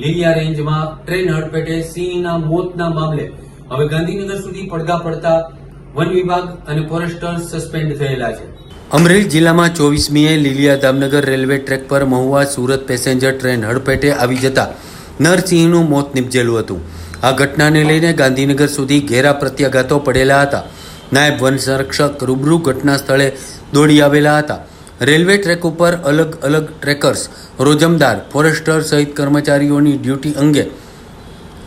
લીલિયા રેન્જમાં ટ્રેન હડફેટે સિંહના મોતના મામલે હવે ગાંધીનગર સુધી પડઘા પડતા વન વિભાગ અને ફોરેસ્ટર સસ્પેન્ડ થયેલા છે. અમરેલી જિલ્લામાં ચોવીસમીએ લીલિયા દામનગર રેલવે ટ્રેક પર મહુવા સુરત પેસેન્જર ટ્રેન હડફેટે આવી જતા નરસિંહનું મોત નિપજેલું હતું. આ ઘટનાને લઈને ગાંધીનગર સુધી ઘેરા પ્રત્યાઘાતો પડેલા હતા. નાયબ વન સંરક્ષક રૂબરૂ ઘટના સ્થળે દોડી આવેલા હતા. રેલવે ટ્રેક ઉપર અલગ અલગ ટ્રેકર્સ, રોજમદાર, ફોરેસ્ટર સહિત કર્મચારીઓની ડ્યુટી અંગે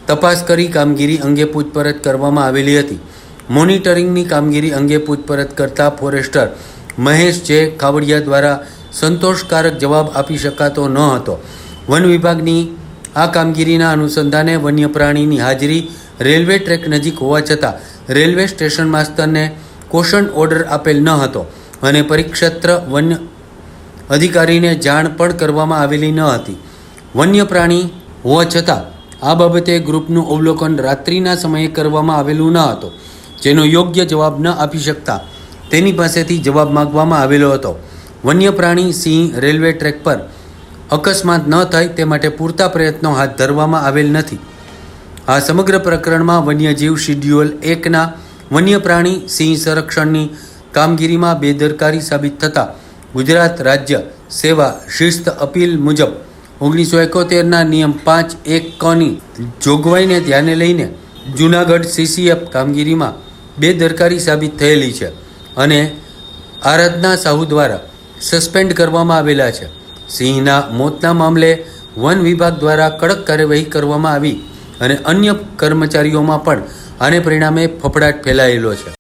તપાસ કરી કામગીરી અંગે પૂછપરછ કરવામાં આવેલી હતી. મોનિટરિંગની કામગીરી અંગે પૂછપરછ કરતા ફોરેસ્ટર મહેશ જે ખાવડિયા દ્વારા સંતોષકારક જવાબ આપી શકાતો ન હતો. વન વિભાગની આ કામગીરીના અનુસંધાને વન્ય પ્રાણીની હાજરી રેલવે ટ્રેક નજીક હોવા છતાં રેલવે સ્ટેશન માસ્તરને કોશન ઓર્ડર આપેલ ન હતો અને પરિક્ષેત્ર વન્ય અધિકારીને જાણ પણ કરવામાં આવેલી ન હતી. વન્ય પ્રાણી હોવા છતાં આ બાબતે ગ્રુપનું અવલોકન રાત્રિના સમયે કરવામાં આવેલું ન હતું, જેનો યોગ્ય જવાબ ન આપી શકતા તેની પાસેથી જવાબ માંગવામાં આવેલો હતો. વન્ય પ્રાણી સિંહ રેલવે ટ્રેક પર અકસ્માત ન થાય તે માટે પૂરતા પ્રયત્નો હાથ ધરવામાં આવેલ નથી. આ સમગ્ર પ્રકરણમાં વન્યજીવ શિડ્યુઅલ એકના વન્ય પ્રાણી સિંહ સંરક્ષણની કામગીરીમાં બેદરકારી સાબિત થતાં ગુજરાત રાજ્ય સેવા શિસ્ત અપીલ મુજબ ઓગણીસો એકોતેરના નિયમ પાંચ એક કની જોગવાઈને ધ્યાને લઈને જૂનાગઢ સીસીએફ કામગીરીમાં બેદરકારી સાબિત થયેલી છે અને આરાધના સાહુ દ્વારા સસ્પેન્ડ કરવામાં આવેલા છે. સિંહના મોતના મામલે વન વિભાગ દ્વારા કડક કાર્યવાહી કરવામાં આવી અને અન્ય કર્મચારીઓમાં પણ આને પરિણામે ફફડાટ ફેલાયેલો છે.